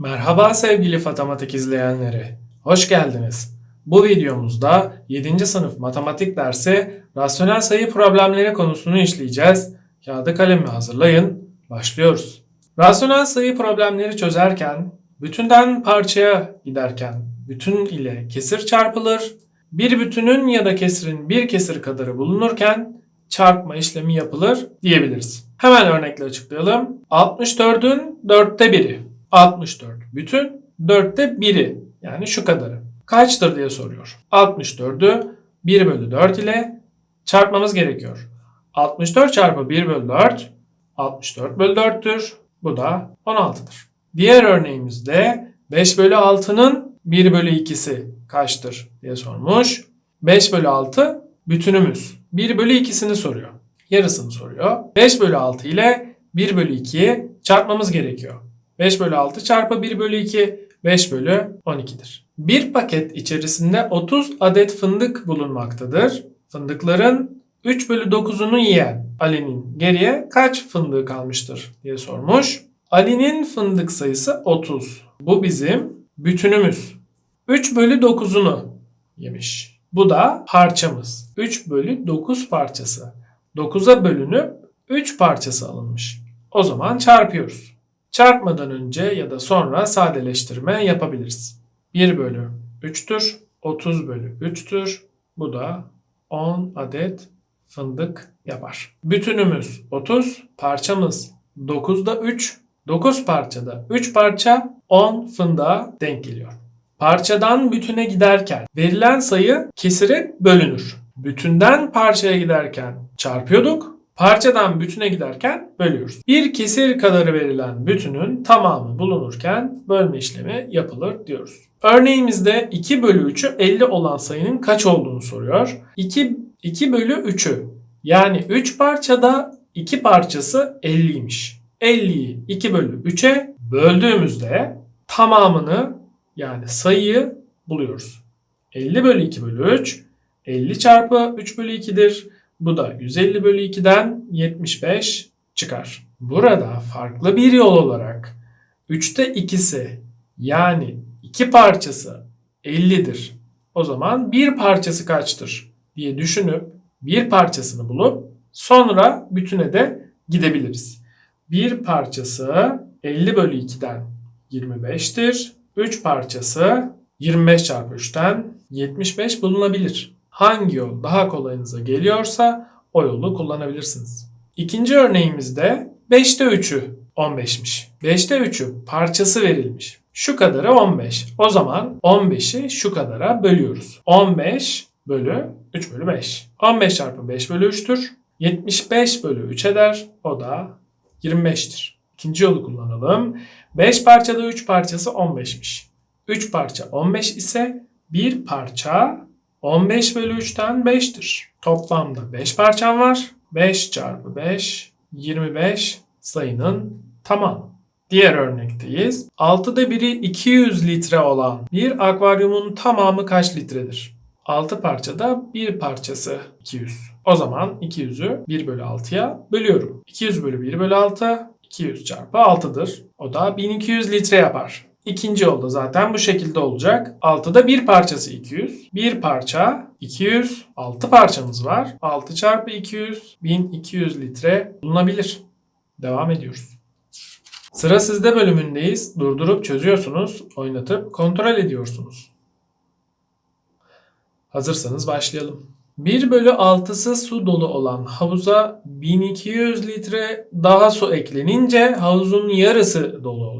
Merhaba sevgili Fatamatik izleyenleri. Hoş geldiniz. Bu videomuzda 7. sınıf matematik dersi rasyonel sayı problemleri konusunu işleyeceğiz. Kağıdı kalemi hazırlayın. Başlıyoruz. Rasyonel sayı problemleri çözerken bütünden parçaya giderken bütün ile kesir çarpılır. Bir bütünün ya da kesirin bir kesir kadarı bulunurken çarpma işlemi yapılır diyebiliriz. Hemen örnekle açıklayalım. 64'ün dörtte biri. 64 bütün, dörtte biri yani şu kadarı. Kaçtır diye soruyor. 64'ü 1 bölü 4 ile çarpmamız gerekiyor. 64 çarpı 1 bölü 4 64 bölü 4'tür. Bu da 16'dır. Diğer örneğimizde 5 bölü 6'nın 1 bölü 2'si kaçtır diye sormuş. 5 bölü 6 bütünümüz. 1 bölü 2'sini soruyor. Yarısını soruyor. 5 bölü 6 ile 1 bölü 2'yi çarpmamız gerekiyor. 5 bölü 6 çarpı 1 bölü 2 5 bölü 12'dir. Bir paket içerisinde 30 adet fındık bulunmaktadır. Fındıkların 3 bölü 9'unu yiyen Ali'nin geriye kaç fındığı kalmıştır diye sormuş. Ali'nin fındık sayısı 30. Bu bizim bütünümüz. 3 bölü 9'unu yemiş. Bu da parçamız. 3 bölü 9 parçası. 9'a bölünüp 3 parçası alınmış. O zaman çarpıyoruz. Çarpmadan önce ya da sonra sadeleştirme yapabiliriz. 1 bölü 3'tür. 30 bölü 3'tür. Bu da 10 adet fındık yapar. Bütünümüz 30, parçamız 9'da 3. 9 parçada 3 parça 10 fındığa denk geliyor. Parçadan bütüne giderken verilen sayı kesire bölünür. Bütünden parçaya giderken çarpıyorduk. Parçadan bütüne giderken bölüyoruz. Bir kesir kadarı verilen bütünün tamamı bulunurken bölme işlemi yapılır diyoruz. Örneğimizde 2 bölü 3'ü 50 olan sayının kaç olduğunu soruyor. 2, 2 bölü 3'ü yani 3 parçada 2 parçası 50'ymiş. 50'yi 2 bölü 3'e böldüğümüzde tamamını yani sayıyı buluyoruz. 50 bölü 2 bölü 3 50 çarpı 3 bölü 2'dir. Bu da 150 bölü 2'den 75 çıkar. Burada farklı bir yol olarak 3'te ikisi yani 2 parçası 50'dir. O zaman bir parçası kaçtır diye düşünüp bir parçasını bulup sonra bütüne de gidebiliriz. Bir parçası 50 bölü 2'den 25'tir. 3 parçası 25 çarpı 3'ten 75 bulunabilir. Hangi yol daha kolayınıza geliyorsa o yolu kullanabilirsiniz. İkinci örneğimizde 5'te 3'ü 15'miş. 5'te 3'ü parçası verilmiş. Şu kadarı 15. O zaman 15'i şu kadara bölüyoruz. 15 bölü 3 bölü 5. 15 çarpı 5 bölü 3'tür. 75 bölü 3 eder. O da 25'tir. İkinci yolu kullanalım. 5 parçada 3 parçası 15'miş. 3 parça 15 ise bir parça 15 bölü 3'ten 5'tir. Toplamda 5 parçam var. 5 çarpı 5 25 sayının tamamı. Diğer örnekteyiz. 6'da biri 200 litre olan bir akvaryumun tamamı kaç litredir? 6 parçada bir parçası 200. O zaman 200'ü 1 bölü 6'ya bölüyorum. 200 bölü 1 bölü 6 200 çarpı 6'dır. O da 1200 litre yapar. İkinci yolda zaten bu şekilde olacak. 6'da bir parçası 200. Bir parça 200. 6 parçamız var. 6 çarpı 200 1200 litre bulunabilir. Devam ediyoruz. Sıra sizde bölümündeyiz. Durdurup çözüyorsunuz. Oynatıp kontrol ediyorsunuz. Hazırsanız başlayalım. 1 bölü 6'sı su dolu olan havuza 1200 litre daha su eklenince havuzun yarısı dolu oluyor.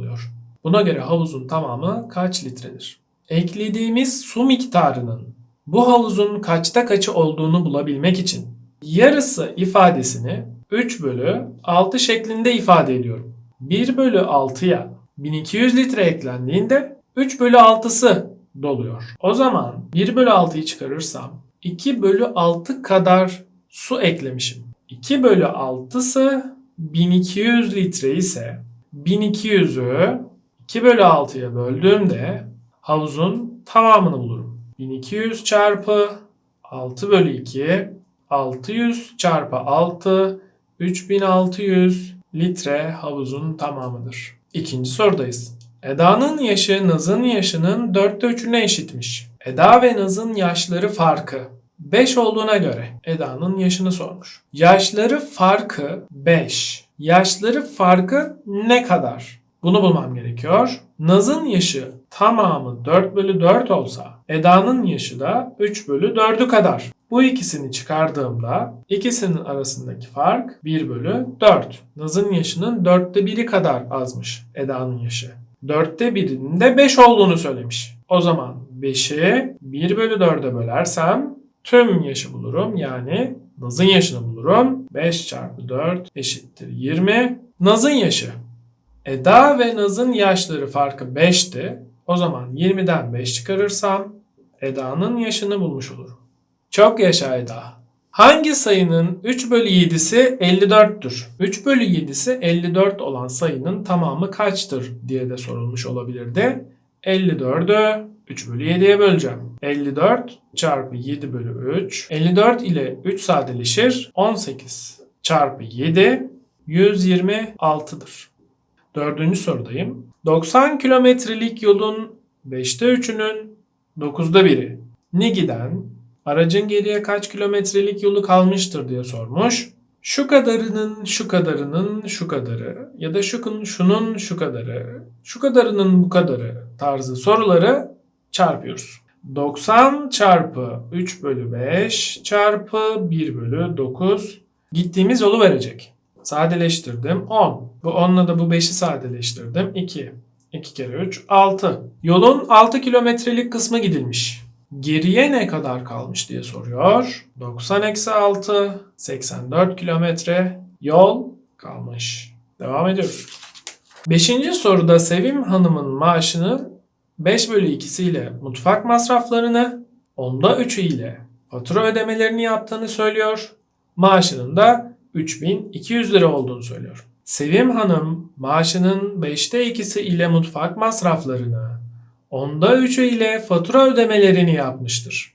Buna göre havuzun tamamı kaç litredir? Eklediğimiz su miktarının bu havuzun kaçta kaçı olduğunu bulabilmek için yarısı ifadesini 3 bölü 6 şeklinde ifade ediyorum. 1 bölü 6'ya 1200 litre eklendiğinde 3 bölü 6'sı doluyor. O zaman 1 bölü 6'yı çıkarırsam 2 bölü 6 kadar su eklemişim. 2 bölü 6'sı 1200 litre ise 1200'ü 2 bölü 6'ya böldüğümde havuzun tamamını bulurum. 1200 çarpı 6 bölü 2 600 çarpı 6 3600 litre havuzun tamamıdır. İkinci sorudayız. Eda'nın yaşı Naz'ın yaşının dörtte üçüne eşitmiş. Eda ve Naz'ın yaşları farkı 5 olduğuna göre Eda'nın yaşını sormuş. Yaşları farkı 5. Yaşları farkı ne kadar? Bunu bulmam gerekiyor. Naz'ın yaşı tamamı 4 bölü 4 olsa Eda'nın yaşı da 3 bölü 4'ü kadar. Bu ikisini çıkardığımda ikisinin arasındaki fark 1 bölü 4. Naz'ın yaşının 4'te 1'i kadar azmış Eda'nın yaşı. 4'te 1'inin de 5 olduğunu söylemiş. O zaman 5'i 1 bölü 4'e bölersem tüm yaşı bulurum. Yani Naz'ın yaşını bulurum. 5 çarpı 4 eşittir 20. Naz'ın yaşı. Eda ve Naz'ın yaşları farkı 5'ti. O zaman 20'den 5 çıkarırsam Eda'nın yaşını bulmuş olurum. Çok yaşa Eda. Hangi sayının 3 bölü 7'si 54'tür? 3 bölü 7'si 54 olan sayının tamamı kaçtır diye de sorulmuş olabilirdi. 54'ü 3 bölü 7'ye böleceğim. 54 çarpı 7 bölü 3. 54 ile 3 sadeleşir. 18 çarpı 7 126'dır. Dördüncü sorudayım. 90 kilometrelik yolun 5'te 3'ünün 9'da 1'i ni giden aracın geriye kaç kilometrelik yolu kalmıştır diye sormuş. Şu kadarının şu kadarının şu kadarı ya da şunun şunun şu kadarı, şu kadarının bu kadarı tarzı soruları çarpıyoruz. 90 çarpı 3 bölü 5 çarpı 1 bölü 9 gittiğimiz yolu verecek. Sadeleştirdim 10. Bu 10'la da bu 5'i sadeleştirdim 2. 2 kere 3 6. Yolun 6 kilometrelik kısmı gidilmiş. Geriye ne kadar kalmış diye soruyor. 90 eksi 6 84 kilometre yol kalmış. Devam ediyoruz. Beşinci soruda Sevim Hanım'ın maaşını 5 bölü 2'si ile mutfak masraflarını, onda 3'ü ile fatura ödemelerini yaptığını söylüyor. Maaşının da 3200 lira olduğunu söylüyor. Sevim Hanım maaşının 5'te 2'si ile mutfak masraflarını, onda 3'ü ile fatura ödemelerini yapmıştır.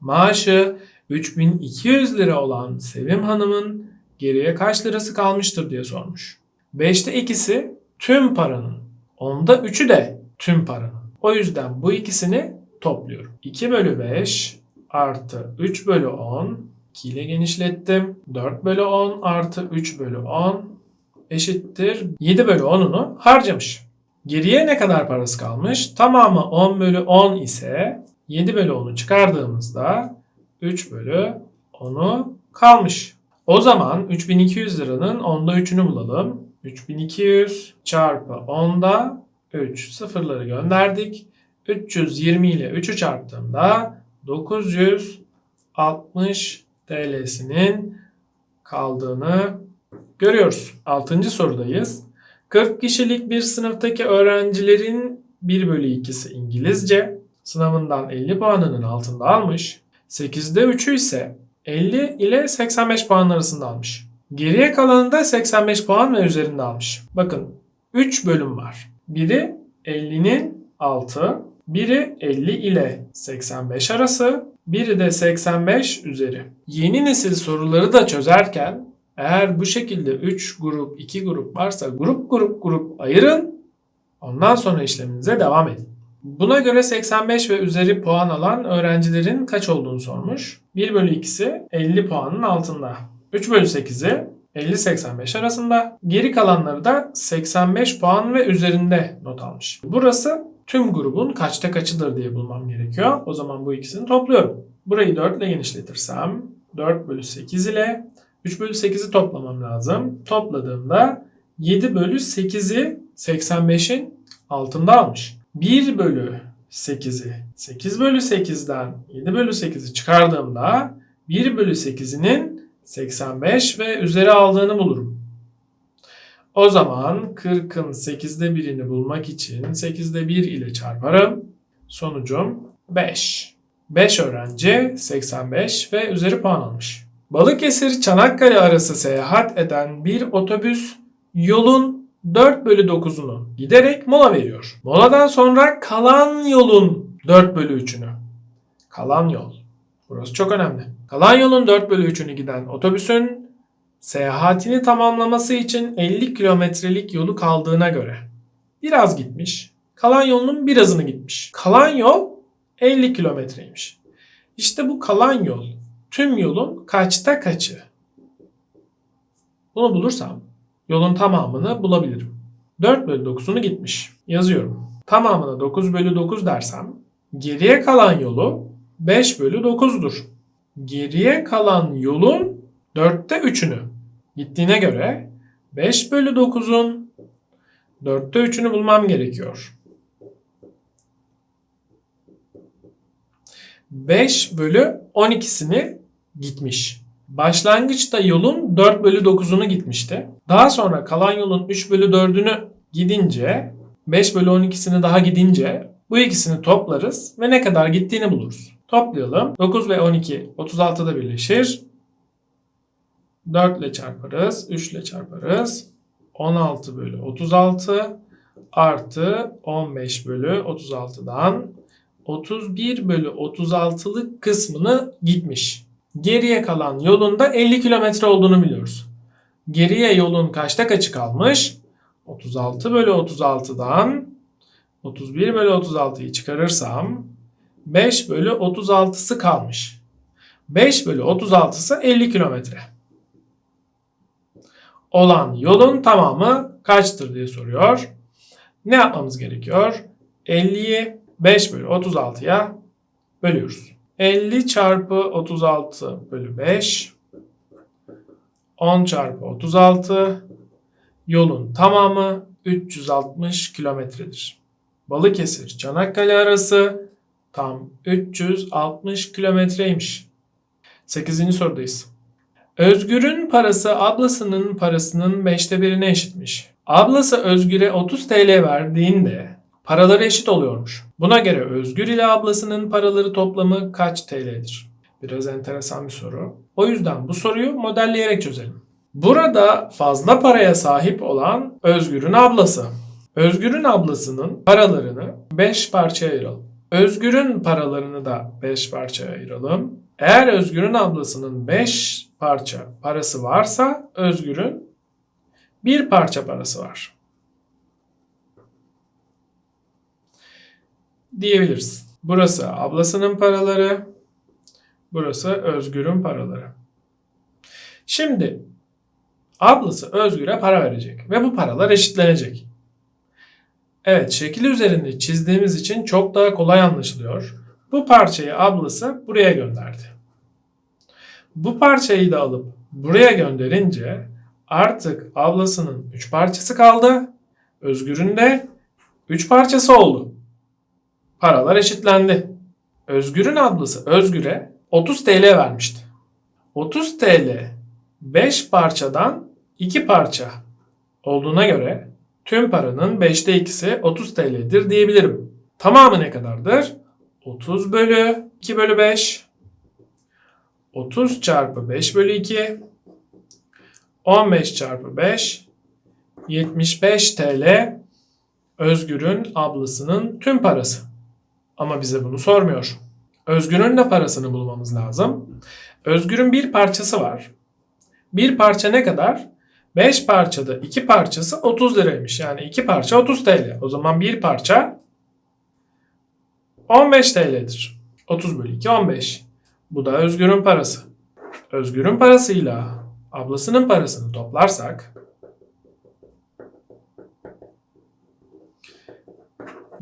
Maaşı 3200 lira olan Sevim Hanım'ın geriye kaç lirası kalmıştır diye sormuş. 5'te 2'si tüm paranın, onda 3'ü de tüm paranın. O yüzden bu ikisini topluyorum. 2 bölü 5 artı 3 bölü 10 2 ile genişlettim. 4 bölü 10 artı 3 bölü 10 eşittir. 7 bölü 10'unu harcamış. Geriye ne kadar parası kalmış? Tamamı 10 bölü 10 ise 7 bölü 10'u çıkardığımızda 3 bölü 10'u kalmış. O zaman 3200 liranın 10'da 3'ünü bulalım. 3200 çarpı 10'da 3 sıfırları gönderdik. 320 ile 3'ü çarptığımda 960 TL'sinin kaldığını görüyoruz. 6. sorudayız. 40 kişilik bir sınıftaki öğrencilerin 1 bölü 2'si İngilizce sınavından 50 puanının altında almış. 8'de 3'ü ise 50 ile 85 puan arasında almış. Geriye kalanında 85 puan ve üzerinde almış. Bakın 3 bölüm var. Biri 50'nin altı, biri 50 ile 85 arası, biri de 85 üzeri. Yeni nesil soruları da çözerken eğer bu şekilde 3 grup, 2 grup varsa grup grup grup ayırın. Ondan sonra işleminize devam edin. Buna göre 85 ve üzeri puan alan öğrencilerin kaç olduğunu sormuş. 1 bölü 2'si 50 puanın altında. 3 bölü 8'i 50-85 arasında. Geri kalanları da 85 puan ve üzerinde not almış. Burası tüm grubun kaçta kaçıdır diye bulmam gerekiyor. O zaman bu ikisini topluyorum. Burayı 4 ile genişletirsem 4 bölü 8 ile 3 bölü 8'i toplamam lazım. Topladığımda 7 bölü 8'i 85'in altında almış. 1 bölü 8'i 8 bölü 8'den 7 bölü 8'i çıkardığımda 1 bölü 8'inin 85 ve üzeri aldığını bulurum. O zaman 40'ın 8'de birini bulmak için 8'de 1 ile çarparım. Sonucum 5. 5 öğrenci 85 ve üzeri puan almış. Balıkesir Çanakkale arası seyahat eden bir otobüs yolun 4 bölü 9'unu giderek mola veriyor. Moladan sonra kalan yolun 4 bölü 3'ünü. Kalan yol. Burası çok önemli. Kalan yolun 4 bölü 3'ünü giden otobüsün seyahatini tamamlaması için 50 kilometrelik yolu kaldığına göre biraz gitmiş. Kalan yolunun birazını gitmiş. Kalan yol 50 kilometreymiş. İşte bu kalan yol tüm yolun kaçta kaçı? Bunu bulursam yolun tamamını bulabilirim. 4 bölü 9'unu gitmiş. Yazıyorum. Tamamına 9 bölü 9 dersem geriye kalan yolu 5 bölü 9'dur. Geriye kalan yolun 4'te 3'ünü gittiğine göre 5 bölü 9'un 4'te 3'ünü bulmam gerekiyor. 5 bölü 12'sini gitmiş. Başlangıçta yolun 4 bölü 9'unu gitmişti. Daha sonra kalan yolun 3 bölü 4'ünü gidince 5 bölü 12'sini daha gidince bu ikisini toplarız ve ne kadar gittiğini buluruz. Toplayalım. 9 ve 12 36'da birleşir. 4 ile çarparız. 3 ile çarparız. 16 bölü 36 artı 15 bölü 36'dan 31 bölü 36'lık kısmını gitmiş. Geriye kalan yolun da 50 kilometre olduğunu biliyoruz. Geriye yolun kaçta kaçı kalmış? 36 bölü 36'dan 31 bölü 36'yı çıkarırsam 5 bölü 36'sı kalmış. 5 bölü 36'sı 50 kilometre. Olan yolun tamamı kaçtır diye soruyor. Ne yapmamız gerekiyor? 50'yi 5 bölü 36'ya bölüyoruz. 50 çarpı 36 bölü 5 10 çarpı 36 yolun tamamı 360 kilometredir. Balıkesir Çanakkale arası tam 360 kilometreymiş. 8. sorudayız. Özgür'ün parası ablasının parasının 5'te birine eşitmiş. Ablası Özgür'e 30 TL verdiğinde paraları eşit oluyormuş. Buna göre Özgür ile ablasının paraları toplamı kaç TL'dir? Biraz enteresan bir soru. O yüzden bu soruyu modelleyerek çözelim. Burada fazla paraya sahip olan Özgür'ün ablası. Özgür'ün ablasının paralarını 5 parçaya ayıralım. Özgür'ün paralarını da 5 parçaya ayıralım. Eğer Özgür'ün ablasının 5 parça parası varsa Özgür'ün bir parça parası var. Diyebiliriz. Burası ablasının paraları, burası Özgür'ün paraları. Şimdi ablası Özgür'e para verecek ve bu paralar eşitlenecek. Evet şekil üzerinde çizdiğimiz için çok daha kolay anlaşılıyor. Bu parçayı ablası buraya gönderdi. Bu parçayı da alıp buraya gönderince artık ablasının 3 parçası kaldı. Özgür'ün de 3 parçası oldu. Paralar eşitlendi. Özgür'ün ablası Özgür'e 30 TL vermişti. 30 TL 5 parçadan 2 parça olduğuna göre tüm paranın 5'te 2'si 30 TL'dir diyebilirim. Tamamı ne kadardır? 30 bölü 2 bölü 5 30 çarpı 5 bölü 2 15 çarpı 5 75 TL Özgür'ün ablasının tüm parası. Ama bize bunu sormuyor. Özgür'ün de parasını bulmamız lazım. Özgür'ün bir parçası var. Bir parça ne kadar? 5 parçada 2 parçası 30 liraymış. Yani 2 parça 30 TL. O zaman bir parça 15 TL'dir. 30 bölü 2 15. Bu da Özgür'ün parası. Özgür'ün parasıyla ablasının parasını toplarsak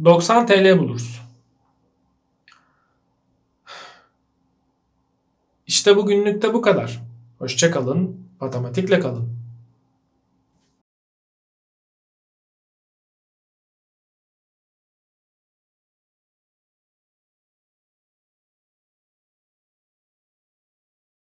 90 TL buluruz. İşte bugünlük de bu kadar. Hoşçakalın, matematikle kalın.